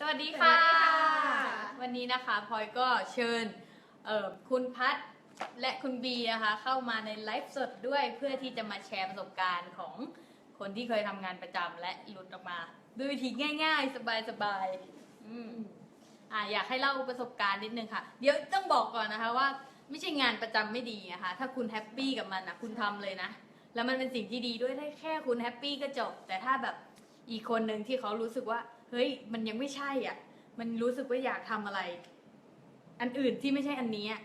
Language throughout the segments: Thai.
สวัสดีค่ะ สวัสดีค่ะ วันนี้นะคะพลอยก็เชิญเอ่อคุณพัทและคุณบีนะคะเข้ามาในไลฟ์สดด้วยเพื่อที่จะมาแชร์ประสบการณ์ของคนที่เคยทำงานประจำและหลุดออกมา ด้วยวิธีง่าย ๆ สบายๆอืมอะอยากให้เล่าประสบการณ์นิดนึงค่ะ เดี๋ยวต้องบอกก่อนนะคะว่า ไม่ใช่งานประจำไม่ดีนะคะ ถ้าคุณแฮปปี้กับมันนะคุณทำเลยนะ แล้วมันเป็นสิ่งที่ดีด้วยถ้าแค่คุณแฮปปี้ก็จบ แต่ถ้าแบบอีกคนหนึ่งที่เขารู้สึกว่าเฮ้ย มันยังไม่ใช่อะ มันรู้สึกว่าอยากทำอะไร อันอื่นที่ไม่ใช่อันนี้อะ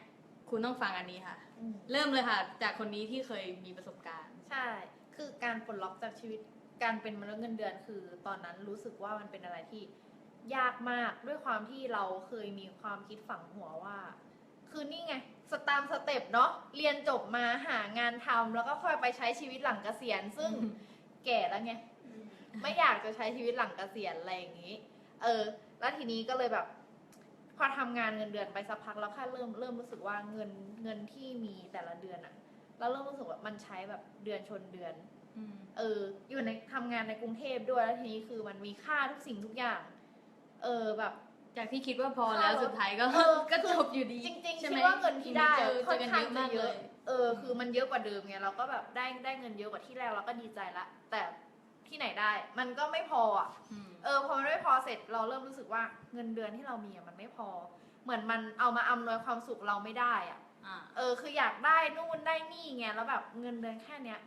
คุณต้องฟังอันนี้ค่ะ เริ่มเลยค่ะ จากคนนี้ที่เคยมีประสบการณ์ ใช่ คือการปลดล็อกจากชีวิตการเป็นมนุษย์เงินเดือนคือ ตอนนั้นรู้สึกว่ามันเป็นอะไรที่ยากมากด้วยความที่เราเคยมีความคิดฝังหัวว่า คือนี่ไงสตามสเต็ปเนาะเรียนจบมาหางานทำแล้วก็ค่อยไปใช้ชีวิตหลังเกษียณ ซึ่งอืมแก่แล้วไง ไม่อยากจะใช้ชีวิตหลังเกษียณอะไรอย่างนี้ เออ แล้วทีนี้ก็เลยแบบ พอทำงานเงินเดือนไปสักพักแล้วค่ะเริ่มเริ่มรู้สึกว่าเงินเงินที่มีแต่ละเดือนอะเราเริ่มรู้สึกว่ามันใช้แบบเดือนชนเดือนอืมเออ อยู่ในทำงานในกรุงเทพด้วยแล้วทีนี้คือมันมีค่าทุกสิ่งทุกอย่าง เออแบบ จากที่คิดว่าพอแล้วสุดท้ายก็เออก็จบอยู่ดี จริงๆใช่คิไหดมว่าเงินที่ได้เจอค่อนเจอกันข้างเยอะจะมากเยเลอะยเออ คือมันเยอะกว่าเดิมไงเราก็แบบได้ได้เงินเยอะกว่าที่แรกเราก็ดีใจละ แต่ ที่ไหนได้ มันก็ไม่พออะอืมเออพอมันไม่พอเสร็จเราเริ่มรู้สึกว่าเงินเดือนที่เรามีอะมันไม่พอ เหมือนมันเอามาอำนวยความสุขเราไม่ได้อะอ่าเออ คืออยากได้นู่นได้นี่ไงแล้วแบบเงินเดือนแค่เนี้ย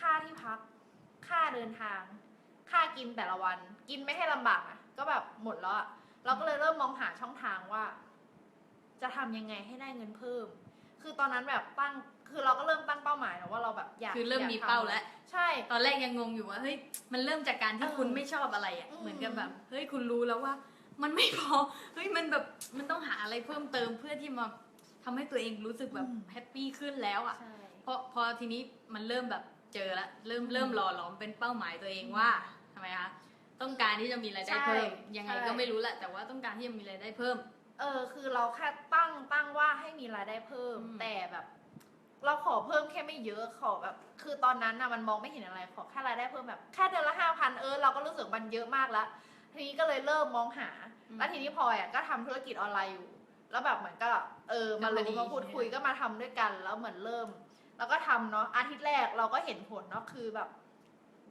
ค่าที่พัก ค่าเดินทาง ค่ากินแต่ละวัน กินไม่ให้ลำบากอะ ก็แบบหมดแล้วอะเราก็เลยเริ่มมองหาช่องทางว่า จะทำยังไงให้ได้เงินเพิ่ม คือตอนนั้นแบบตั้ง คือเราก็เริ่มตั้งเป้าหมายนะว่าเราแบบอยากคือเริ่มยกมีทำเป้าแล้ว ใช่ ตอนแรกยังงงอยู่ว่าเฮ้ยมันเริ่มจากการที่เออคุณไม่ชอบอะไรอะอืมเหมือนกับแบบเฮ้ยคุณรู้แล้วว่า มันไม่พอเฮ้ยมันแบบมันต้องหาอะไรเพิ่มเติมเพื่อที่มาทำให้ตัวเองรู้สึกแบบแฮปปี้ขึ้นแล้วอะใช่พอพอทีนี้มันเริ่มแบบเจอละเริ่มอืมเริ่มหล่อหลอมเป็นเป้าหมายตัวเองว่าทำไมคะต้องการที่จะมีรายได้เพิ่มใช่ยังไงใช่ก็ไม่รู้แหละแต่ว่าต้องการที่จะมีรายได้เพิ่ม เออคือเราแค่ตั้งตั้งว่าให้มีรายได้เพิ่มอืมแต่แบบ เราขอเพิ่มแค่ไม่เยอะขอแบบ คือตอนนั้นน่ะมันมองไม่เห็นอะไรขอแค่รายได้เพิ่มแบบแค่เดือนละห้าพันเออเราก็รู้สึกมันเยอะมากแล้วทีนี้ก็เลยเริ่มมองหา แล้วทีนี้พลอยอะก็ทำธุรกิจออนไลน์อยู่ แล้วแบบเหมือนก็เออมาก็พอดีรู้มาพูดคุยก็มาทำด้วยกัน แล้วเหมือนเริ่ม แล้วก็ทำเนาะอาทิตย์แรกเราก็เห็นผลเนาะคือแบบ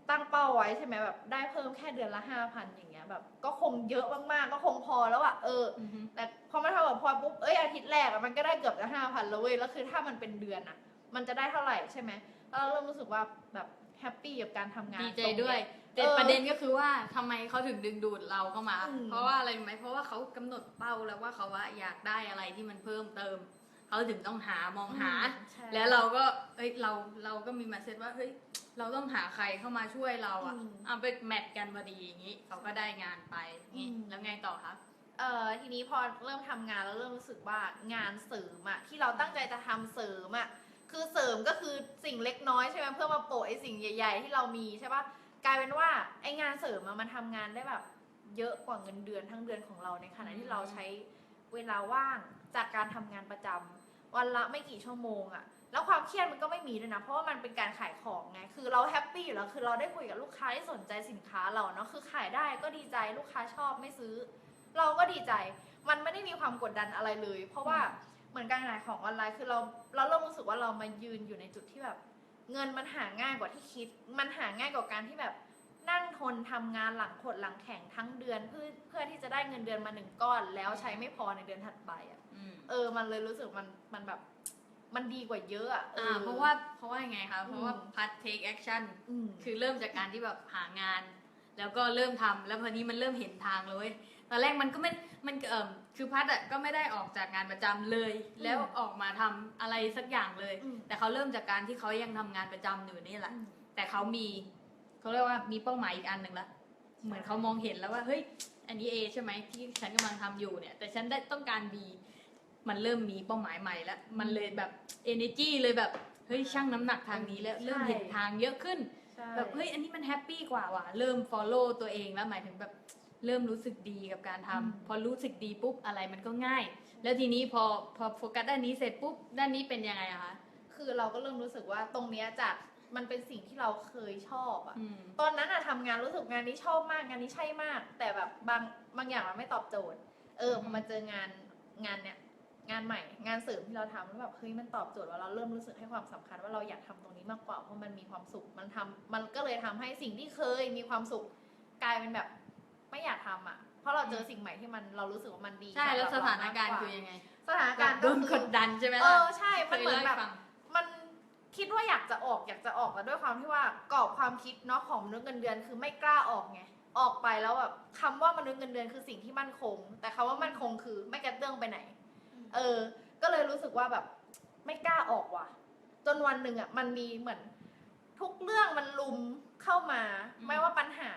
ตั้งเป้าไว้ใช่ไหมแบบได้เพิ่มแค่เดือนละห้าพันอย่างเงี้ยแบบก็คงเยอะมากๆ ก็คงพอแล้วอะเอออือฮึแต่พอมาทำกับพลอยปุ๊บเอ้ยอาทิตย์แรกอะมันก็ได้เกือบจะห้าพันแล้วเว้ยแล้วคือถ้ามันเป็นเดือนอะ มันจะได้เท่าไหร่ใช่ไหมแล้วเราเริ่มรู้สึกว่าแบบแฮปปี้กับการทำงานดีใจตรงเนี้ ด้วย แต่เออประเด็นก็คือว่าทำไมเขาถึงดึงดูดเราเข้ามา อืม เพราะว่าอะไรรู้ไหมเพราะว่าเขากำหนดเป้าแล้วว่าเขาว่าอยากได้อะไรที่มันเพิ่มเติม เขาถึงต้องหามองหา ใช่ แล้วเราก็เอ้ยเราเราก็มีมาเซตว่าเฮ้ยเราต้องหาใครเข้ามาช่วยเราอะอืมเอาไปแมทกันพอดีอย่างนี้เขาก็ได้งานไปอย่างนี้อืม แล้วไงต่อคะเอ่อทีนี้พอเริ่มทำงานแล้วเริ่มรู้สึกว่างานเสริมอะที่เราตั้งใจจะทำเสริมอะ คือเสริมก็คือสิ่งเล็กน้อยใช่ไหมเพื่อมาโปะไอ้สิ่งใหญ่ ๆ ที่เรามีใช่ปะกลายเป็นว่าไอ้งานเสริมอะมันทำงานได้แบบ เยอะกว่าเงินเดือนทั้งเดือนของเราในขณะที่เราใช้เวลาว่างจากการทำงานประจำวันละไม่กี่ชั่วโมงอะแล้วความเครียดมันก็ไม่มีด้วยนะ เพราะว่ามันเป็นการขายของไง คือเราแฮปปี้อยู่แล้วคือเราได้คุยกับลูกค้าที่สนใจสินค้าเราเนาะคือขายได้ก็ดีใจลูกค้าชอบไม่ซื้อ เราก็ดีใจ มันไม่ได้มีความกดดันอะไรเลย เพราะว่า มือนการขายของออนไลน์คือเราเราเริ่มรู้สึกว่าเรามายืนอยู่ในจุดที่แบบ เงินมันหาง่ายกว่าที่คิด มันหาง่ายกว่าการที่แบบนั่งทนทำงานหลังขดหลังแข่งทั้งเดือนเพื่อเพื่อที่จะได้เงินเดือนมาหนึ่งก้อน แล้วใช้ไม่พอในเดือนถัดไปอะอืมเออ มันเลยรู้สึกมันมันแบบมันดีกว่าเยอะอะออ่าอเพราะว่าเพราะว่ายังไงคะเพราะว่าอืมพัด take action อืมคือเริ่มจากการที่แบบหางาน แล้วก็เริ่มทำแล้วพอนี้มันเริ่มเห็นทางเลยเว้ย ตอนแรกมันก็ไม่ มันเอ่อคือพัดอะก็ไม่ได้ออกจากงานประจำเลย แล้วออกมาทำอะไรสักอย่างเลย อืม แต่เขาเริ่มจากการที่เขายังทำงานประจำอยู่นี่แหละอืมแต่เขามีเขาเรียกว่ามีเป้าหมายอีกอันหนึ่งละ เหมือนเขามองเห็นแล้วว่าเฮ้ยอันนี้ A ใช่ไหมที่ฉันกำลังทำอยู่เนี่ย แต่ฉันได้ต้องการ B มันเริ่มมีเป้าหมายใหม่แล้ว มันเลยแบบ energy เลยแบบเฮ้ยช่างน้ำหนักทางนี้แล้วเริ่มเห็นทางเยอะขึ้นใช่แบบเฮ้ยอันนี้มันแฮปปี้กว่าว่ะเริ่ม follow ตัวเองแล้วหมายถึงแบบ เริ่มรู้สึกดีกับการทำอืมพอรู้สึกดีปุ๊บอะไรมันก็ง่าย แล้วทีนี้พอพอโฟกัสด้านนี้เสร็จปุ๊บด้านนี้เป็นยังไงอะคะคือเราก็เริ่มรู้สึกว่าตรงเนี้ยจากมันเป็นสิ่งที่เราเคยชอบอะอืมตอนนั้นอะทำงานรู้สึกงานนี้ชอบมากงานนี้ใช่มาก แต่แบบบางบางอย่างมันไม่ตอบโจทย์ เออพอมาเจองานงานเนี้ยงานใหม่งานเสริมที่เราทำแล้วแบบเฮ้ยมันตอบโจทย์ว่าเราเริ่มรู้สึกให้ความสำคัญว่าเราอยากทำตรงนี้มากกว่าเพราะมันมีความสุขมันทำมันก็เลยทำให้สิ่งที่เคยมีความสุขกลายเป็นแบบ ไม่อยากทำอะ เพราะเราเจอสิ่งใหม่ที่มันเรารู้สึกว่ามันดีใช่แล้วสำหสบถานการณ์มคือยังไง สถานแบการบณ์โดก็นคืกดดันใช่ไหมเอล่ะอใช่มันเหมือนแบบคยล่าให้ฟังมันคิดว่าอยากจะออกอยากจะออกแต่ด้วยความที่ว่ากรอบความคิดเนาะของมนุษย์เงินเดือนคือไม่กล้าออกไงออกไปแล้วแบบคำว่ามนุษย์เงินเดือนคือสิ่งที่มั่นคง แต่คำว่ามั่นคงคือไม่กระเตื้องไปไหน เออ ก็เลยรู้สึกว่าแบบไม่กล้าออกว่ะ จนวันหนึ่งอะมันมีเหมือนทุกเรื่องมันลุมเข้ามา อืม ไม่ว่าปัญหา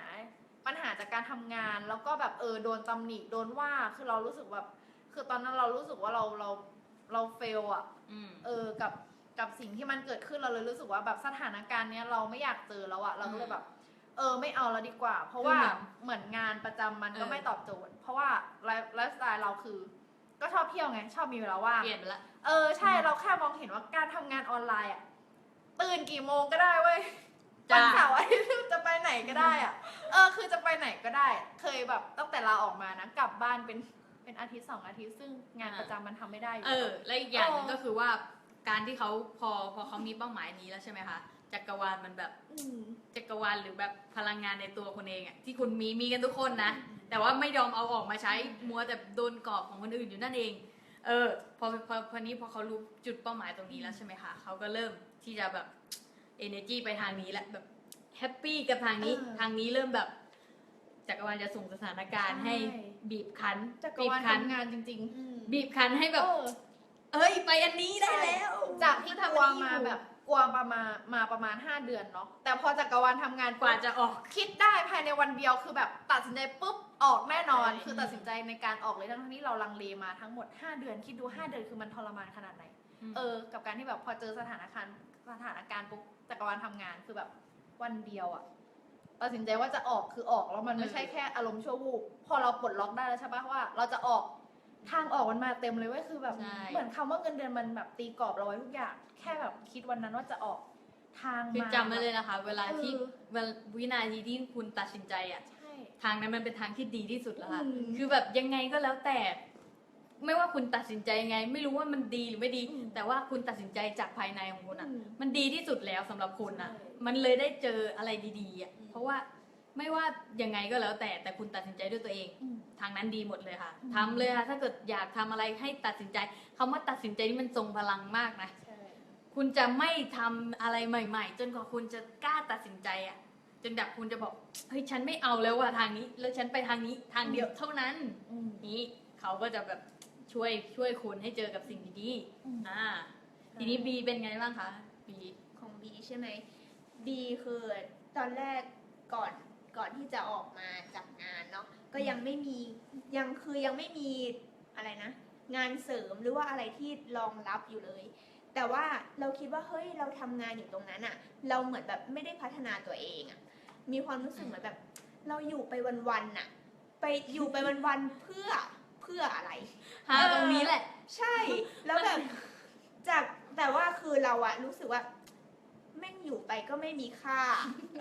ปัญหาจากการทำงาน แล้วก็แบบเออโดนตำหนิโดนว่าคือเรารู้สึกแบบคือตอนนั้นเรารู้สึกว่าเราเราเราเฟลอะอืมเออกับกับสิ่งที่มันเกิดขึ้นเราเลยรู้สึกว่าแบบสถานการณ์เนี้ยเราไม่อยากเจอแล้วอะเราก็เลยแบบ เออไม่เอาแล้วดีกว่า เพราะว่าคือแบบเหมือนงานประจำมันก็เออไม่ตอบโจทย์ เพราะว่าไลฟ์ไลฟ์สไตล์เราคือ ก็ชอบเที่ยวไง ชอบมีเวลาว่างเปลี่ยนไปละเออใช่เราแค่มองเห็นว่าการทำงานออนไลน์อะตื่นกี่โมงก็ได้เว้ยจ้า วันเสาร์อาทิตย์จะไปไหนก็ได้อะเออคือจะไปไหนก็ได้ เคยแบบตั้งแต่ลาออกมานะกลับบ้านเป็นเป็นอาทิตย์สองอาทิตย์ซึ่งงานประจำมันทำไม่ได้อยู่เออ และอีกอย่างหนึงเออก็คือว่าการที่เขาพอพอเขามีเป้าหมายนี้แล้วใช่ไหมคะจักรวาลมันแบบมจักรวาลหรือแบบพลังงานในตัวคนเองอะที่คุณมีมีกันทุกคนนะ แต่ว่าไม่ยอมเอาออกมาใช้มัวแต่โดนกรอบของคนอื่นอยู่นั่นเอง เออ พอพอพอนี้พอเขารู้จุดเป้าหมายตรงนี้แล้วใช่ไหมคะเขาก็เริ่มที่จะแบบ energy ไปทางนี้แหละแบบแฮปปี้กับทางนี้ เออทางนี้เริ่มแบบจักรวาลจะส่งสถานการณ์ใช่ ให้บีบคั้นจักรบีบวาลคั้นทำงานจริงบีบคั้นให้ๆแบบ เออ เอ้ยไปอันนี้ได้แล้ว จากที่กลัวมาแบบกลัวประมาณมาประมาณ 5 เดือนเนาะแต่พอจักรวาลทำงานกว่าจะออก คิดได้ภายในวันเดียวคือแบบตัดสินใจปุ๊บออกแน่นอน ใช่ คือตัดสินใจในการออกเลยทั้งที่เราลังเลมาทั้งหมด 5 เดือนคิดดู 5 เดือนคือมันทรมานขนาดไหน เออ กับการที่แบบพอเจอสถานการณ์สถานการณ์ปุ๊บจักรวาลทำงานคือแบบวันเดียวอะตัดสินใจว่าจะออกคือออกแล้วมันไม่ใช่แค่อารมณ์ชั่ววูบพอเราปลดล็อกได้แล้วใช่ปะว่า เราจะออกทางออกมันมาเต็มเลยเว้ยคือแบบ ใช่ เหมือนคำว่าเงินเดือนมันแบบตีกรอบเราไว้ทุกอย่าง แค่แบบคิดวันนั้นว่าจะออกทางคือมา จำไว้เลยนะคะ เวลาที่เออ เวลาวินาทีที่คุณตัดสินใจอะใช่ ทางนั้นมันเป็นทางที่ดีที่สุดแล้วค่ะ อืม คือแบบยังไงก็แล้วแต่ ไม่ว่าคุณตัดสินใจยังไง ไม่รู้ว่ามันดีหรือไม่ดีอืมแต่ว่าคุณตัดสินใจจากภายในของคุณอะอืมมันดีที่สุดแล้วสำหรับคุณอะใช่มันเลยได้เจออะไรดีๆอะอืมเพราะว่าไม่ว่ายังไงก็แล้วแต่แต่คุณตัดสินใจด้วยตัวเองอืมทางนั้นดีหมดเลยค่ะอืมทำเลยค่ะ ถ้าเกิดอยากทำอะไรให้ตัดสินใจคำว่าตัดสินใจนี่มันทรงพลังมากนะใช่คุณจะไม่ทำอะไรใหม่ ๆ จนกว่าคุณจะกล้าตัดสินใจอะจนแบบคุณจะบอกเฮ้ยฉันไม่เอาแล้วว่ะทางนี้ แล้วฉันไปทางนี้ทางเดียวเท่านั้นอืมนี้เขาก็จะแบบ ช่วยช่วยคุณให้เจอกับสิ่งดีอืม ๆอ่า ทีนี้บีเป็นไงบ้างคะบีของบีใช่ไหมบีคือตอนแรกก่อนก่อนที่จะออกมาจากงานเนาะก็ยังไม่มียังคือยังไม่มีอะไรนะ งานเสริมหรือว่าอะไรที่รองรับอยู่เลย แต่ว่าเราคิดว่าเฮ้ยเราทำงานอยู่ตรงนั้นอะเราเหมือนแบบไม่ได้พัฒนาตัวเองอะมีความรู้สึกเหมือนแบบ เราอยู่ไปวันๆน่ะ ไปอยู่ไปวันๆเพื่อเพื่ออะไร หาตรงนี้แหละ ใช่ แล้วแบบจากแต่ว่าคือเราอะรู้สึกว่าแม่งอยู่ไปก็ไม่มีค่า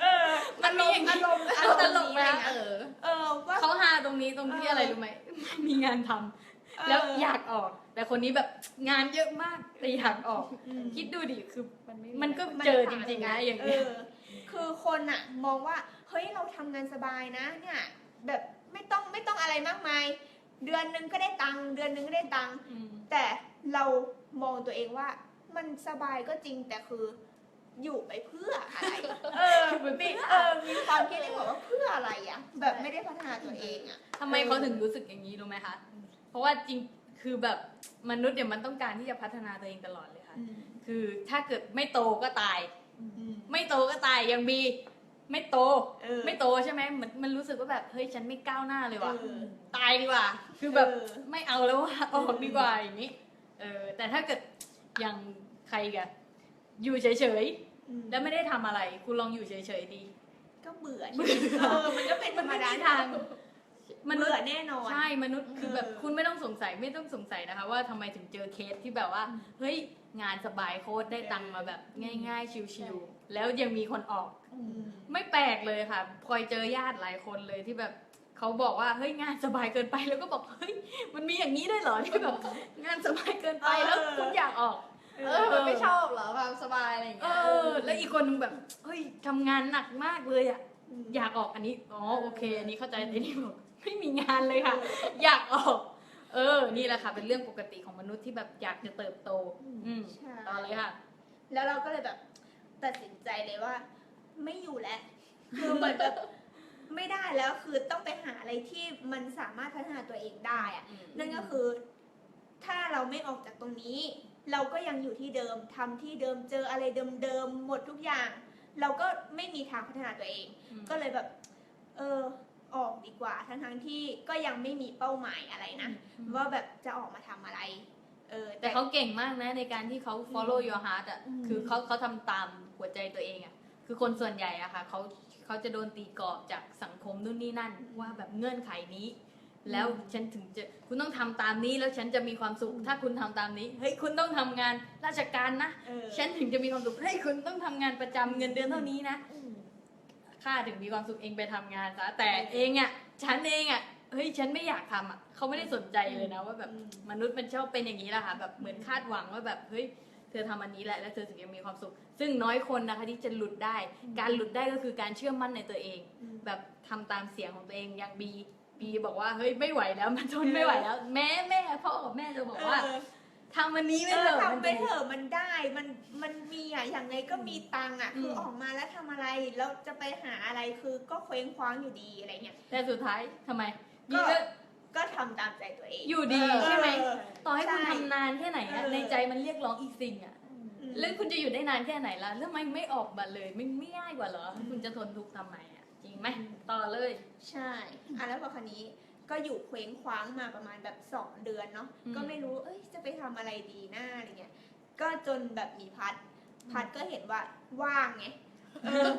เออมันมีอย่างนี้อารมณ์อารมณ์ตลกนี้ไหมอะไรคะเงี้ยเออ เออว่าเขาหาตรงนี้ตรงที่เออออะไรรู้ไหมไม่มีงานทำแล้วอยากออก แต่คนนี้แบบงานเยอะมากแต่อยากออกอืมคิดดูดิคือมันไม่มันก็มันเจอจต่าริงๆนะกัอย่างเอเงี้ยอคือคนอะมองว่าเฮ้ยเราทำงานสบายนะ เนี่ย แบบไม่ต้องไม่ต้องอะไรมากมาย เดือนนึงก็ได้ตังค์เดือนนึงก็ได้ตังค์มแต่เรามองตัวเองว่า มันสบายก็จริงแต่คือ อยู่ไปเพื่ออะไรเออมีเออมีความคิดที่บอกว่าเพื่ออะไรอะ แบบไม่ได้พัฒนาตัวเองอะ ทำไมเขาถึงรู้สึกอย่างนี้รู้ไหมคะเพราะว่าจริงคือแบบมนุษย์เนี่ยมันต้องการที่จะพัฒนาตัวเองตลอดเลยค่ะ คือถ้าเกิดไม่โตก็ตายไม่โตก็ตายอย่างบี ไม่โต เออ ไม่โตใช่ไหมเหมือนมันรู้สึกว่าแบบเฮ้ยฉันไม่ก้าวหน้าเลยว่ะ เออตายดีกว่า คือแบบเออ ไม่เอาแล้วว่าออกดีกว่าอย่างนี้ เออ แต่ถ้าเกิดอย่างใครกันอยู่เฉยๆแล้วไม่ได้ทำอะไร คุณลองอยู่เฉยๆดีก็เบื่อชีวิตเออมันก็เป็นธรรมดามันไม่มีทางมนุษเบื่อย์แน่นอน ใช่มนุษย์คือแบบเออคุณไม่ต้องสงสัยไม่ต้องสงสัยนะคะ ว่าทำไมถึงเจอเคสที่แบบว่า เฮ้ยงานสบายโคตรได้ตังค์มาแบบง่าย ๆชิวๆ แล้วยังมีคนออกอืมไม่แปลกเลยค่ะพลอยเจอญาติหลายคนเลยที่แบบเขาบอกว่าเฮ้ยงานสบายเกินไปแล้วก็บอกเฮ้ยมันมีอย่างนี้ได้วยเหรอที่แบบงานสบายเกินไปแล้วคุณอยากออกเออมันไม่ชอบเหรอความสบายอะไรอย่างเอเงี้ยอแล้วอีกคนนึงแบบเฮ้ยทำงานหนักมากเลยอะมอยากออกอันนี้อ๋อโอเค อันนี้เข้าใจแต่นี่บอกไม่มีงานเลยค่ะ อยากออก เออ นี่แหละค่ะ เป็นเรื่องปกติของมนุษย์ที่แบบอยากจะเติบโต อืมใช่ต่อเลยค่ะ แล้วเราก็เลยแบบ ตัดสินใจเลยว่า ไม่อยู่แล้วคือเหมือนแบบไม่ได้แล้วคือต้องไปหาอะไรที่มันสามารถพัฒนาตัวเองได้อะนั่นก็คือ ถ้าเราไม่ออกจากตรงนี้ เราก็ยังอยู่ที่เดิมทำที่เดิมเจออะไรเดิมๆหมดทุกอย่าง เราก็ไม่มีทางพัฒนาตัวเอง ก็เลยแบบ เออออกดีกว่า ทั้งๆที่ก็ยังไม่มีเป้าหมายอะไรนะว่าแบบจะออกมาทำอะไรเออแต่เขาเก่งมากนะในการที่เขา follow your heart อะอืมคือเขาเขาทำตาม หัวใจตัวเองอะคือคนส่วนใหญ่อะค่ะเขาเขาจะโดนตีกรอบจากสังคมนู่นนี่นั่น ว่าแบบเงื่อนไขนี้ แล้วฉันถึงจะคุณต้องทำตามนี้แล้วฉันจะมีความสุข ถ้าคุณทำตามนี้เฮ้ยคุณต้องทำงานราชการนะเออฉันถึงจะมีความสุขเฮ้ยคุณต้องทำงานประจำเงินเดือนเท่านี้นะข้าถึงมีความสุขเองไปทำงานซะแต่เองอะฉันเองอะเฮ้ยฉันไม่อยากทำอะเขาไม่ได้สนใจเลยนะ ว่าแบบอืมมนุษย์มันชอบเป็นอย่างนี้แหละค่ะแบบเหมือนคาดหวังว่าแบบเฮ้ย เธอทำอันนี้แหละแล้วเธอถึงจะมีความสุข ซึ่งน้อยคนนะคะที่จะหลุดได้ การหลุดได้ก็คือการเชื่อมั่นในตัวเองอืมแบบทำตามเสียงของตัวเองอย่างบีบีบอกว่าเฮ้ยไม่ไหวแล้วมันทนไม่ไหวแล้ว แม่แม่พ่อกับแม่จะบอกว่าเออทำอันนี้ไม่เอเถออะทำไปมันเถจะอะมันได้มันมันมีอะอย่างไงก็มีตังค์อะอืมคือออกมาแล้วทำอะไรแล้วจะไปหาอะไรคือก็เคว้งคว้างอยู่ดีอะไรเงี้ยแต่สุดท้ายทำไมบีก็ ก็ก็ทำตามใจตัวเองอยู่ดีเออใช่ไหม เออ ต่อให้คุณใช่ ทำนานแค่ไหนอะเออ ในใจมันเรียกร้องอีกสิ่งอะอืม แล้วคุณจะอยู่ได้นานแค่ไหนล่ะแล้วทำไมไม่ออกมาเลยไม่ไม่ง่ายกว่าเหรอคุณจะทนทุกข์ทำไมอะจริงไหมต่อเลย ใช่อะแล้วพอคันนี้ก็อยู่เคว้งคว้างมาประมาณแบบสองเดือนเนาะ อืมก็ไม่รู้ เอ้ย จะไปทำอะไรดีหน้าอะไรเงี้ย ก็จนแบบมีพัด พัดก็เห็นว่าว่างไง เออ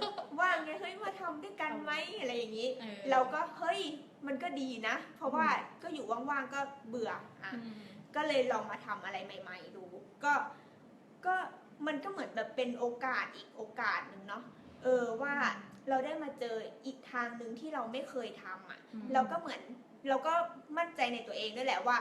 ว่างไง เฮ้ย มาทำด้วยกันไหมอะไรอย่างนี้ออ เราก็ เฮ้ย มันก็ดีนะ เพราะว่าก็อยู่ว่างๆก็เบื่ออะอืมก็เลยลองมาทำอะไรใหม่ ๆ ดู ก็ก็มันก็เหมือนแบบเป็นโอกาสอีกโอกาสหนึ่งเนาะเออว่าเราได้มาเจออีกทางหนึ่งที่เราไม่เคยทำอะอืมเราก็เหมือนเราก็มั่นใจในตัวเองด้วยแหละว่า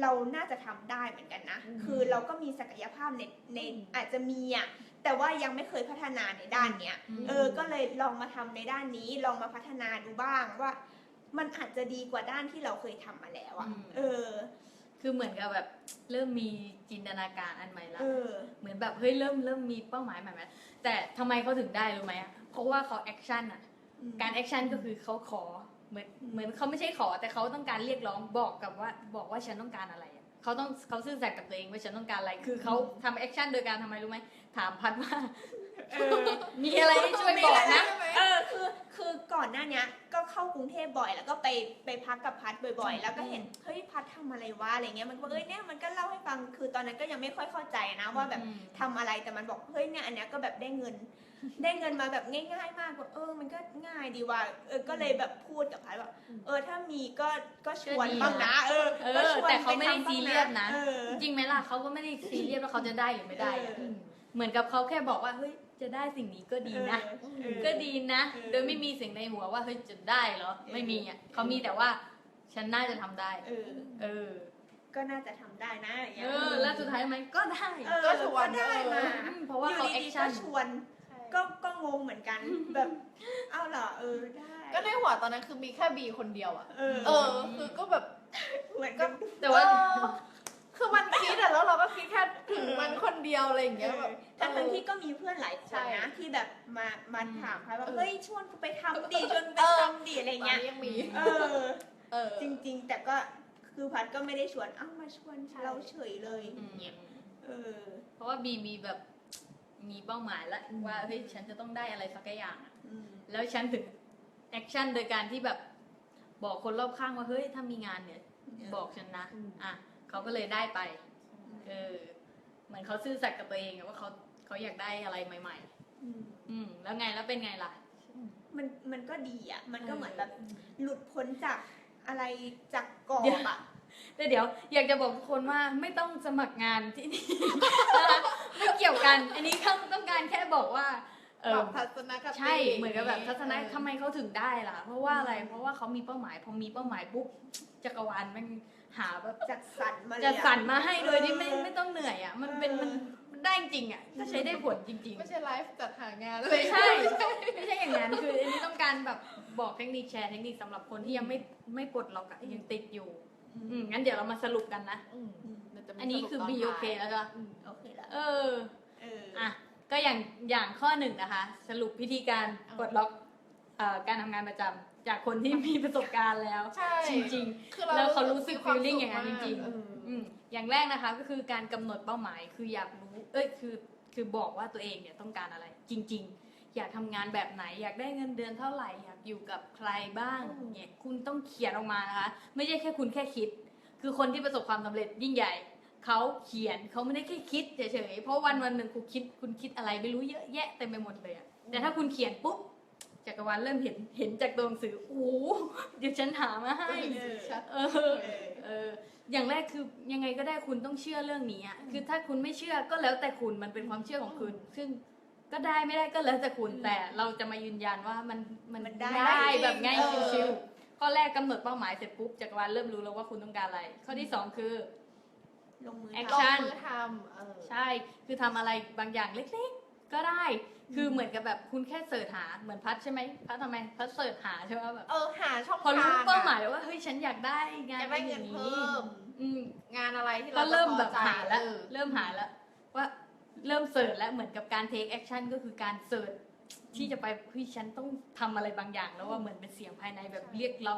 เราน่าจะทำได้เหมือนกันนะอืมคือเราก็มีศักยภาพในในอาจจะมีอะแต่ว่ายังไม่เคยพัฒนาในด้านเนี้ยมเออ ก็เลยลองมาทำในด้านนี้ ลองมาพัฒนาดูบ้างว่า มันอาจจะดีกว่าด้านที่เราเคยทำมาแล้วอะอืมเออ คือเหมือนกับแบบเริ่มมีจินตนาการอันใหม่ละเออ เหมือนแบบเฮ้ยเริ่มเริ่มมีเป้าหมายใหม่ๆแต่ทำไมเขาถึงได้รู้ไหมอะเพราะว่าเขาแอคชั่นอะการแอคชั่นก็คือเขาขอเหมือนเหมือนเขาไม่ใช่ขอ แต่เขาต้องการเรียกร้องบอกกับว่าบอกว่าฉันต้องการอะไรอะเขาต้องเขาซื่อสัตย์กับตัวเองว่าฉันต้องการอะไร คือเขาทำแอคชั่นโดยการทำไมรู้ไหมถามพัดว่า เออมีอะไรให้ช่วยบอกนะ เออคือคือก่อนหน้าเนี้ยก็เข้ากรุงเทพบ่อยแล้วก็ไปไปพักกับพัดบ่อย ๆ แล้วก็เห็นเฮ้ยพัดทำอะไรวะอะไรเงี้ยมันก็เอ้ยเนี่ยมันก็เล่าให้ฟังคือตอนนั้นก็ยังไม่ค่อยเข้าใจนะว่าแบบอืมทำอะไรแต่มันบอกเฮ้ยเนี่ยอันเนี้ยก็แบบได้เงิน ได้เงินมาแบบง่าย ๆ มากแบบเออ มันก็ง่ายดีว่ะเออก็เลยแบบพูดกับพัดว่าเออถ้ามีก็ก็ชวนก็ดีบ้างนะเออเออก็ชวนแต่เขาไม่ได้ปทำบ้งซีเรียสนะเออจริงไหมล่ะเขาก็ไม่ได้ซีเรียสว่าเขาจะได้หรือไม่ได้อะเออเหมือนกับเขาแค่บอกว่าเฮ้ย จะได้สิ่งนี้ก็ดีนะ เออ ก็ดีนะ เออ โดยไม่มีสิ่งในหัวว่าเฮ้ยจะได้เหรอ ไม่มีอะเขามีแต่ว่าฉันน่าจะทำได้ เออ เออ ก็น่าจะทำได้นะอย่างเงี้เอยอแล้วสุดท้ายไหมก็ได้เออ ก็ชวนได้มาอืมเพราะว่าเขายู่แอคดีๆชั่นก็ชวน ก็ก็งงเหมือนกัน แบบเอ้าเหรอเออได้ก็ในหัวตอนนั้นคือมีแค่บีคนเดียวอะเออเออ คือก็แบบ เหมือนกับแต่ว่า เออ คือมันคิดอะแล้วเราก็คิดแค่ถึงมันคนเดียวอะไรอย่างเงี้ยแบบ ทั้งทั้งๆที่ก็มีเพื่อนหลายคใช่นนะ ที่แบบมามาอืมถามพายว่าเออเฮ้ยชวนกูไปทำดิชวนไปเออทำดิอะไรตอนเงี้ยนี้ยังมี เออ เออ จริง ๆ แต่ก็คือพัดก็ไม่ได้ชวนเอ้ามาชวนใช่เราเฉยเลยอืมเออ เพราะว่าบีมีแบบมีเป้าหมายแล้วอืมว่าเฮ้ยฉันจะต้องได้อะไรสักอย่างอะอืมแล้วฉันถึงแอคชั่นโดยการที่แบบบอกคนรอบข้างว่าเฮ้ยถ้ามีงานเนี่ย บอกฉันนะอืมอะ เขาก็เลยได้ไปเออเหมือนเขาซื่อสัตย์กับตัวเองอะว่าเขาเขาอยากได้อะไรใหม่อืมๆอืมแล้วไงแล้วเป็นไงล่ะ มันมันก็ดีอะ มันก็เออเหมือนแบบหลุดพ้นจากอะไรจากกรอบอะแต่เดี๋ยวอยากจะบอกทุกคนว่าไม่ต้องสมัครงานที่นี่นะคะไม่เกี่ยวกัน อันนี้เขาต้องการแค่บอกว่า เอปรัอบทัศนคติใช่เหมือนกับแบบทัศนะเออทำไมเขาถึงได้ล่ะ เพราะว่าอะไรเพราะว่าเขามีเป้าหมายพอมีเป้าหมายปุ๊บจักรวาลแมันหาแบบจัดสรรมาเลยจะอะสั่นมาให้โดยที่ไม่เออไม่ต้องเหนื่อยอะมันเป็นเออมันมันได้จริงอะก็ใช้ได้ผลจริงไม่ใช่ไลฟ์จัดหางานๆไม่ใช่ไม่ใช่อย่างนั้นคืออันนี้ต้องการแบบบอกเทคนิคแชร์เทคนิคสำหรับคนที่ยังไม่ไม่ปลดล็อกอะยังติดอยู่อืมงั้นเดี๋ยวเรามาสรุปกันนะอืมเดี๋ยวจะมีอันนี้คือสรุป B ตโอนเคท้ายแล้วก็อืมโอเคละเออเอออะ ก็อย่างอย่างข้อหนึ่งนะคะ สรุปวิธีการปลดล็อกเอ่อการทำงานประจำจากคนที่มีประสบการณ์แล้ว ใช่จริง คือแล้วเขารู้สึกมีความ feeling สุขอย่างนั้นจริงๆมากเออๆอืมอย่างแรกนะคะก็คือการกำหนดเป้าหมายคืออยากรู้ เอ้ยคือคือบอกว่าตัวเองเนี่ยต้องการอะไร จริง ๆ อยากทำงานแบบไหน อยากได้เงินเดือนเท่าไหร่ อยากอยู่กับใครบ้างเนี่ยคุณต้องเขียนออกมานะคะ ไม่ใช่แค่คุณแค่คิด คือคนที่ประสบความสำเร็จยิ่งใหญ่ เขาเขียนเขาไม่ได้แค่คิดเฉยๆเพราะวันวันๆหนึ่งคุณคิดคุณคิดอะไรไม่รู้เยอะแยะเต็มไปหมดเลยอะแต่ถ้าคุณเขียนปุ๊บจักรวาลเริ่มเห็นเห็นจากตัวหนังสือโอ้โหเดี๋ยวฉันหามาให้เออชัดเออเออเอออย่างแรกคือยังไงก็ได้คุณต้องเชื่อเรื่องนี้อะคือถ้าคุณไม่เชื่อก็แล้วแต่คุณมันเป็นความเชื่อของคุณ ซึ่งก็ได้ไม่ได้ก็แล้วแต่คุณแต่เราจะมายืนยันว่ามันมันมันได้ได้แบบง่ายเออชิวๆข้อแรกกำหนดเป้าหมายเสร็จปุ๊บจักรวาลเริ่มรู้แล้วว่าคุณต้องการอะไร ข้อที่สองคือ ลงมือแอคลงชั่นมือทำเออใช่ คือทำอะไรบางอย่างเล็กๆ ก็ได้ คือเหมือนกับแบบคุณแค่เสิร์ชหา เหมือนพัดใช่ไหมพัดทำไม พัดเสิร์ชหาใช่ไหมแบบ เออหาช่องพอรู้ทางะเป้าหมายแล้วว่าเฮ้ยฉันอยากได้งานอยากได้เงินอย่างเพิ่ม อืม งานอะไรที่ก็เราเริ่มแบบจะพอใจหาแล้วเออเริ่มหาแล้วว่าเริ่มเสิร์ชแล้วเหมือนกับการ take action ก็คือการเสิร์ชที่จะไปเฮ้ยฉันต้องทำอะไรบางอย่างแล้วว่าเหมือนเป็นเสียงภายในแบบเรียกเรา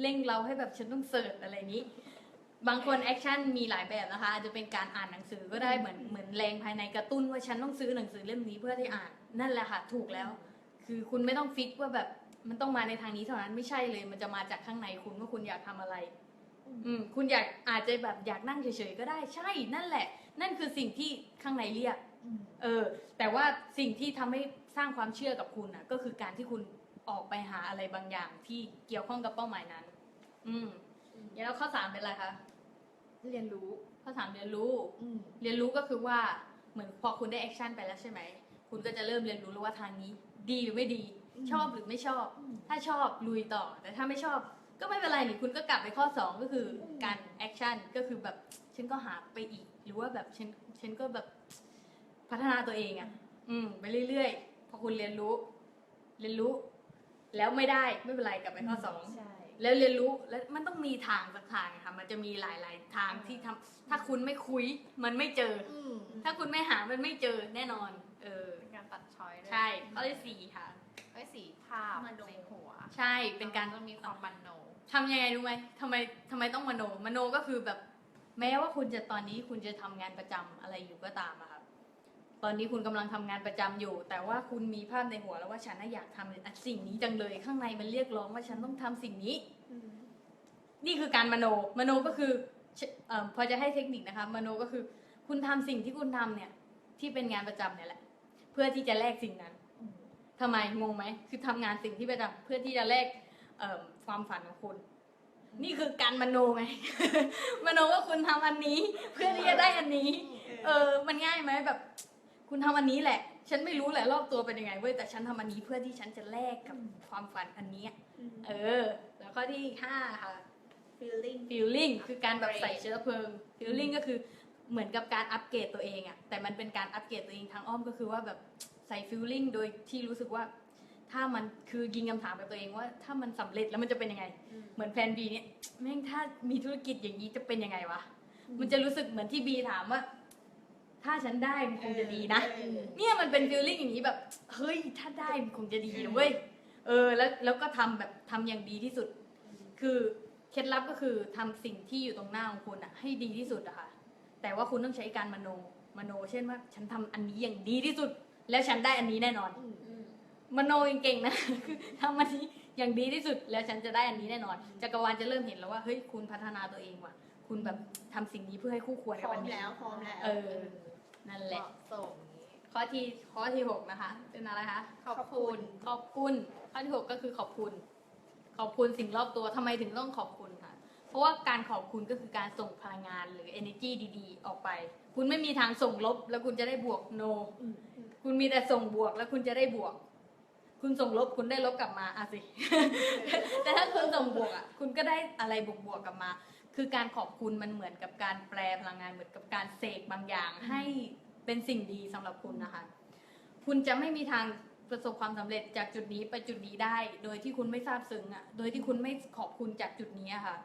เร่งเราให้แบบฉันต้องเสิร์ชอะไรอย่างนี้ บางคนแอคชั่นมีหลายแบบนะคะอาจจะเป็นการอ่านหนังสือก็ได้เหมือนเหมือนแรงภายในกระตุ้นว่าฉันต้องซื้อหนังสือเล่มนี้เพื่อที่อ่านนั่นแหละค่ะถูกแล้ว คือคุณไม่ต้องฟิกว่าแบบมันต้องมาในทางนี้เท่านั้นไม่ใช่เลย มันจะมาจากข้างในคุณว่าคุณอยากทำอะไร อืมคุณอยากอาจจะแบบอยากนั่งเฉยๆก็ได้ใช่นั่นแหละ นั่นคือสิ่งที่ข้างในเรียกอืมเออ แต่ว่าสิ่งที่ทำให้สร้างความเชื่อกับคุณอะ ก็คือการที่คุณออกไปหาอะไรบางอย่างที่เกี่ยวข้องกับเป้าหมายนั้น อืมแล้วข้อสามเป็นอะไรคะ เรียนรู้ข้อสามเรียนรู้ อืมเรียนรู้ก็คือว่าเหมือนพอคุณได้แอคชั่นไปแล้วใช่ไหม คุณก็จะเริ่มเรียนรู้แล้วว่าทางนี้ ดีหรือไม่ดีอืมชอบหรือไม่ชอบ อืม ถ้าชอบลุยต่อ แต่ถ้าไม่ชอบก็ไม่เป็นไรนี่คุณก็กลับไปข้อ 2 ก็คืออม การแอคชั่นก็คือแบบฉันก็หาไปอีก หรือว่าแบบฉันฉันก็แบบพัฒนาตัวเองอะ่ะ อืม ไปเรื่อยๆ พอคุณเรียนรู้ เรียนรู้ แล้วไม่ได้ไม่เป็นไรกลับไปข้อสองใช่ แล้วเรียนรู้แล้วมันต้องมีทางสักทางอะค่ะมันจะมีหลาย ๆ ทางที่ทำถ้าคุณไม่คุยมันไม่เจอ อืมถ้าคุณไม่หามันไม่เจอแน่นอน เออ เป็นการตัดช้อยด้วยใช่ข้อที่สี่ค่ะ ไอ้สีภาพมโน ในหัวใช่เป็นการ ต้องมีความมันโน ทำยังไงรู้ไหมทำไมทำไมต้องมโน มโนก็คือแบบ แม้ว่าคุณจะตอนนี้คุณจะทำงานประจำอะไรอยู่ก็ตามอะครับ ตอนนี้คุณกำลังทำงานประจำอยู่ แต่ว่าคุณมีภาพในหัวแล้วว่าฉันน่ะอยากทำสิ่งนี้จังเลย ข้างในมันเรียกร้องว่าฉันต้องทำสิ่งนี้อืมนี่คือการมโน มโนก็คือเออพอจะให้เทคนิคนะคะมโนก็คือ คุณทำสิ่งที่คุณทำเนี่ย ที่เป็นงานประจำเนี่ยแหละ เพื่อที่จะแลกสิ่งนั้นอืมทำไมงงไหมคือทำงานสิ่งที่ประจำเพื่อที่จะแลกเอิ่มความฝันของคุณ นี่คือการมโนไงมโนว่าคุณทำอันนี้ เพื่อที่จะได้อันนี้ เออ มันง่ายไหมแบบ คุณทำอันนี้แหละ ฉันไม่รู้แหละรอบตัวเป็นยังไงเว้ยแต่ฉันทำอันนี้เพื่อที่ฉันจะแลกกับความฝันอันเนี้ยมเออ แล้วข้อที่ห้าค่ะ feeling feeling คือการแบบ Upgrade ใส่เชื้อเพลิง feeling ก็คือเหมือนกับการอัปเกรดตัวเองอะแต่มันเป็นการอัปเกรดตัวเองทางอ้อมก็คือว่าแบบใส่ feeling โดยที่รู้สึกว่า ถ้ามันคือยิงคำถามกับตัวเองว่า ถ้ามันสำเร็จแล้วมันจะเป็นยังไงอืมเหมือนแฟนบีเนี่ยแม่งถ้ามีธุรกิจอย่างนี้จะเป็นยังไงวะมันจะรู้สึกเหมือนที่บีถามว่า ถ้าฉันได้มันคงจะดีนะเออเนี่ยมันเป็นฟีลลิ่งอย่างนี้แบบ เฮ้ย ถ้าได้มันคงจะดีนะเว้ย เออ แล้วแล้วก็ทำแบบทำอย่างดีที่สุด คือเคล็ดลับก็คือทำสิ่งที่อยู่ตรงหน้าของคุณอะให้ดีที่สุดอะค่ะ แต่ว่าคุณต้องใช้การมโน มโน เช่นว่า ฉันทำอันนี้อย่างดีที่สุด แล้วฉันได้อันนี้แน่นอนอืมอืมมโนเก่งๆนะคือทำอันนี้อย่างดีที่สุด แล้วฉันจะได้อันนี้แน่นอน จักรวาลจะเริ่มเห็นแล้วว่า เฮ้ย คุณพัฒนาตัวเองว่ะ คุณแบบทำสิ่งนี้เพื่อให้คู่ควรพกับร้ออัมนนี้แล้วพร้อมแล้ว เออ นั่นแหเหละมาะสมนี้ข้อที่ข้อที่หกนะคะ เป็นอะไรคะขอบคุณ ขอบคุณข้อที่หกก็คือขอบคุณ ขอบคุณสิ่งรอบตัวทำไมถึงต้องขอบคุณค่ะเพราะว่าการขอบคุณก็คือการส่งพลังงานหรือ energy ดีๆ ออกไป คุณไม่มีทางส่งลบ แล้วคุณจะได้บวก no คุณมีแต่ส่งบวกแล้วคุณจะได้บวก คุณส่งลบคุณได้ลบกลับมาอะสิ แต่ถ้าคุณส่งบวกอะ คุณก็ได้อะไรบวกบวกๆกลับมา คือการขอบคุณมันเหมือนกับการแปลพลังงานเหมือนกับการเสกบางอย่างให้เป็นสิ่งดีสำหรับคุณนะคะ คุณจะไม่มีทางประสบความสำเร็จจากจุดนี้ไปจุดนี้ได้ โดยที่คุณไม่ทราบซึ้งอะ โดยที่คุณไม่ขอบคุณจากจุดนี้อะค่ะ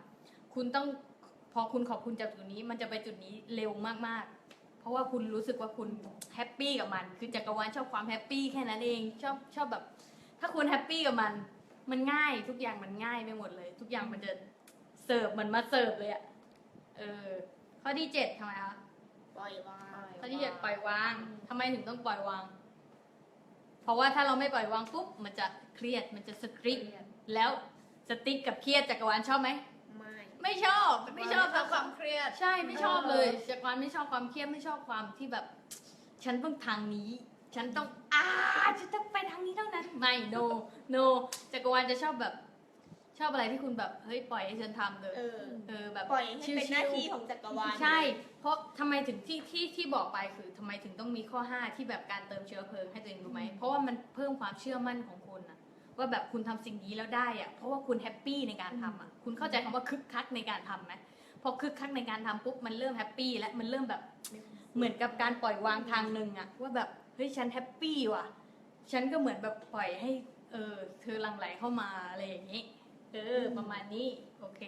คุณต้องพอคุณขอบคุณจากจุดนี้ มันจะไปจุดนี้เร็วมากๆ เพราะว่าคุณรู้สึกว่าคุณแฮปปี้กับมัน คือจักรวาลชอบความแฮปปี้แค่นั้นเอง ชอบชอบแบบ ถ้าคุณแฮปปี้กับมัน มันง่ายทุกอย่างมันง่ายไปหมดเลย ทุกอย่างมันจะ เสิร์ฟมันมาเสิร์ฟเลยอะเออ ข้อที่เจ็ดทำไมคะ ปล่อยวาง ข้อที่เจ็ดปล่อยวาง ทำไมถึงต้องปล่อยวาง เพราะว่าถ้าเราไม่ปล่อยวางปุ๊บ มันจะเครียด มันจะสตริกแล้วสติ๊กกับเครียดจักรวาลชอบไหม ไม่ไม่ชอบ ไม่ชอบเพราะความเครียด ใช่ ไม่ชอบเลย จักรวาลไม่ชอบความเครียด ไม่ชอบความที่แบบ ฉันต้องทางนี้ ฉันต้อง อ่าฉันต้องไปทางนี้เท่านั้น ไม่ no no จักรวาลจะชอบแบบ ชอบอะไรที่คุณแบบเฮ้ยปล่อยให้ฉันทำเลยเออ เออแบบปล่อยให้เป็นชิวๆหน้าที่ของจักรวาลใช่ เพราะทำไมถึงที่ที่ที่บอกไปคือทำไมถึงต้องมีข้อ 5 ที่แบบการเติมเชื้อเพลิงให้ตัวเองรู้ไหมเพราะว่ามันเพิ่มความเชื่อมั่นของคุณอะว่าแบบคุณทำสิ่งนี้แล้วได้อะเพราะว่าคุณแฮปปี้ในการทำอะคุณเข้าใจคำว่าคึกคักในการทำไหมพอคึกคักในการทำปุ๊บมันเริ่มแฮปปี้และมันเริ่มแบบเหมือนกับการปล่อยวางทางหนึ่งอะว่าแบบเฮ้ยฉันแฮปปี้ว่ะ ฉันก็เหมือนแบบปล่อยให้เออเธอหลั่งไหลเข้ามาอะไรอย่างนี้ เออประมาณนี้โอเค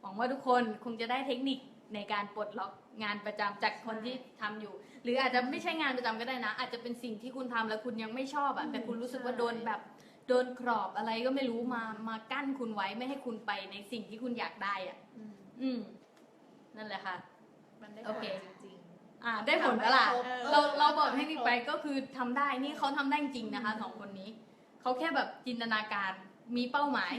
หวังว่าทุกคนคงจะได้เทคนิคในการปลดล็อกงานประจำจากคนที่ทำอยู่ หรืออาจจะไม่ใช่งานประจำก็ได้นะ อาจจะเป็นสิ่งที่คุณทำแล้วคุณยังไม่ชอบอะแต่คุณรู้สึกว่าโดนแบบโดนกรอบอะไรก็ไม่รู้มามากั้นคุณไว้ไม่ให้คุณไปในสิ่งที่คุณอยากได้อะอืมอืมนั่นแหละค่ะ มันได้โอเคผลจริง อ่า ได้ผลแล้วล่ะทำให้ครบเราเราบอกให้นี่ไปก็คือทำได้นี่เขาทำได้จริงนะคะสองคนนี้ เขาแค่แบบจินตนาการมีเป้าหมาย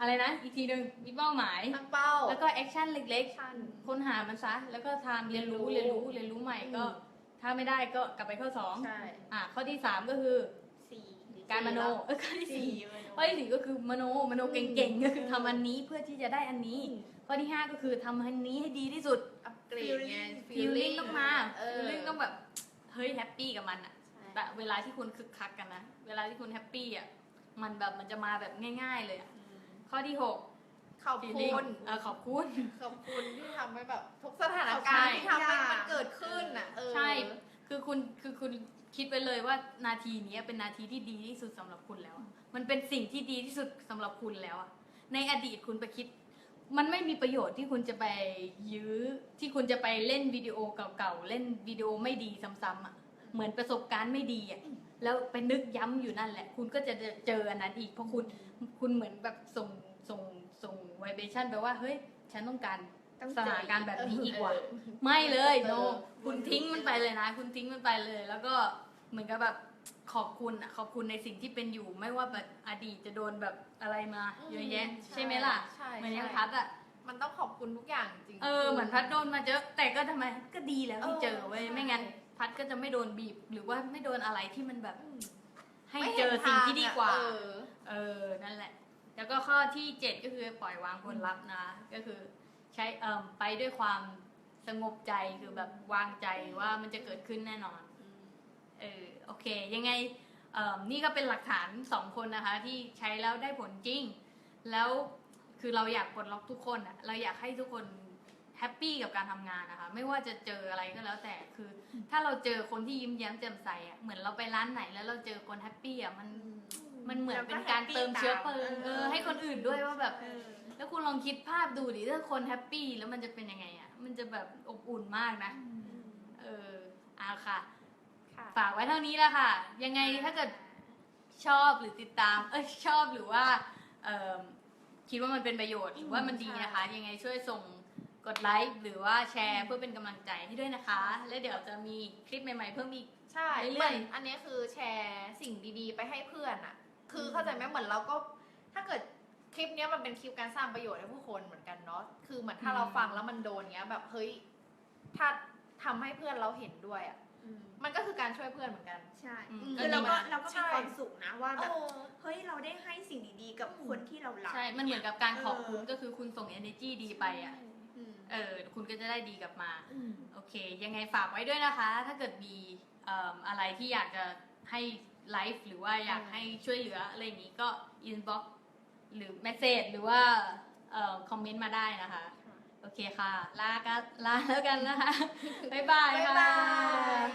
อะไรนะ อีกทีหนึ่งมีเป้าหมาย ตั้งเป้า แล้วก็แอคชั่นเล็กชั่น ๆ ค้นหามันซะ แล้วก็ทำเรียนรู้ เรีเรียยนนรู้รู้ เรียนรู้ใหม่อืมก็ ถ้าไม่ได้ก็กลับไปข้อสองใช่อะข้อที่สามก็คือ สี่หรือการมโนสี่เออข้อที่สี่ สี่มโน ข้อที่สี่ก็คือมโน มโนเก่งๆ ก็คือทำอันนี้เพื่อที่จะได้อันนี้ ข้อที่ห้าก็คือทำอันนี้ให้ดีที่สุด อัปเกรดไงฟีลลิ่งต้องมาเอฟีอลลิ่งต้องแบบ เฮ้ยแฮปปี้กับมันอะใช่ แต่เวลาที่คุณคึกคักกันนะ เวลาที่คุณแฮปปี้อะมันแบบมันจะมาแบบง่าย ๆ เลยอะอืม ข้อที่หกขอบ feeling คุณ เออขอบคุณ ขอบคุณที่ทำให้แบบทุกสถานการณ์ที่ทำให้มันเกิดขึ้นน่ะเออใช่ คือคุณคือคุณคิดไปเลยว่านาทีนี้เป็นนาทีที่ดีที่สุดสำหรับคุณแล้วอะมันเป็นสิ่งที่ดีที่สุดสำหรับคุณแล้วอะในอดีตคุณไปคิด มันไม่มีประโยชน์ที่คุณจะไปยื้อที่คุณจะไปเล่นวิดีโอเก่าๆเล่นวิดีโอไม่ดีซ้ำๆอะเหมือนประสบการณ์ไม่ดีอะแล้วไปนึกย้ำอยู่นั่นแหละ คุณก็จะเจออันนั้นอีกเพราะคุณคุณเหมือนแบบส่ง ส่งส่งไวเบชั่นไปว่าเฮ้ย ฉันต้องการต้องสถานการณ์แบบนี้อีกว่ะเออ ไม่เลยโนเออคุณทิ้งมันไปเลยนะ คุณทิ้งมันไปเลย แล้วก็เหมือนกับแบบขอบคุณอะขอบคุณในสิ่งที่เป็นอยู่ไม่ว่าแบบอดีตจะโดนแบบอะไรมาเยอะแยะใช่ไหมล่ะใช่เหมือนอยังใช่ พัดอะ มันต้องขอบคุณทุกอย่างจริง เออเหมือนพัดโดนมาเยอะแต่ก็ทำไมก็ดีแล้วที่เออเจอเว้ยใช่ ไม่งั้น พัดก็จะไม่โดนบีบ หรือว่าไม่โดนอะไรที่มันแบบอืมให้ไม่เจห็นอสิ่งที่ดีกว่า ทงอะเออ เออนั่นแหละ แล้วก็ข้อที่เจ็ดก็คือปล่อยวางผลลัพธ์นะ ก็คือใช้เอ่อไปด้วยความสงบใจคือแบบวางใจว่ามันจะเกิดขึ้นแน่นอนเออโอเค ยังไงเอ่อนี่ก็เป็นหลักฐานสองคนนะคะ ที่ใช้แล้วได้ผลจริง แล้วคือเราอยากปลดล็อกทุกคนอะเราอยากให้ทุกคนแฮปปี้กับการทำงานนะคะ ไม่ว่าจะเจออะไรก็แล้วแต่คือ ถ้าเราเจอคนที่ยิ้มแย้มแจ่มใสอะเหมือนเราไปร้านไหนแล้วเราเจอคนแฮปปี้อะมัน มันเหมือนเป็นการเติมเชื้อเพลิงเออให้คนอื่นด้วยว่าแบบเออแล้วคุณลองคิดภาพดูดิถ้าคนแฮปปี้แล้วมันจะเป็นยังไงอะ มันจะแบบอบอุ่นมากนะ เออเอาค่ะค่ะฝากไว้เท่านี้แล้วค่ะ ยังไงถ้าเกิดชอบหรือติดตาม เอ้ยชอบหรือว่าเอิ่มคิดว่ามันเป็นประโยชน์หรือว่ามันดีนะคะ ยังไงช่วยส่งกดไลค์หรือว่าแชร์เพื่อเป็นกำลังใจให้ด้วยนะคะ และเดี๋ยวจะมีคลิปใหม่ๆเพิ่มอีก ใช่เรื่เหมืออยนอันนี้คือแชร์สิ่งดีๆ ไปให้เพื่อนอะ คือเข้าใจไหมเหมือนเราก็ถ้าเกิดคลิปเนี้ยมันเป็นคลิปการสร้างประโยชน์ให้ผู้คนเหมือนกันเนาะคือเหมือนถ้าอืมเราฟังแล้วมันโดนเงี้ย แบบเฮ้ยถ้าทำให้เพื่อนเราเห็นด้วยอะอืมมันก็คือการช่วยเพื่อนเหมือนกัน ใช่อืมคือเราก็ก็ดีนะเราก็ใช่มีความสุขนะว่าแบบเออเฮ้ยเราได้ให้สิ่งดีๆกับคนที่เรารักใช่มันเหมือนกับการขอบคุณเออก็คือคุณส่ง energy ดีไปอะอืมเออคุณก็จะได้ดีกลับมาอืมโอเค ยังไงฝากไว้ด้วยนะคะ ถ้าเกิดมีเอิ่มอะไรที่อยากจะให้ ไลฟ์หรือว่าอยากให้ช่วยเหลืออะไรอย่างนี้ก็อินบ็อกหรือเมสเซจหรือว่าคอมเมนต์มาได้นะคะ โอเคค่ะ ลากันลาแล้วกันนะคะ บ๊ายบายบ๊ายค่ะบาย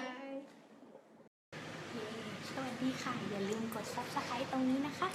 สวัสดีค่ะ อย่าลืมกด subscribe ตรงนี้นะคะ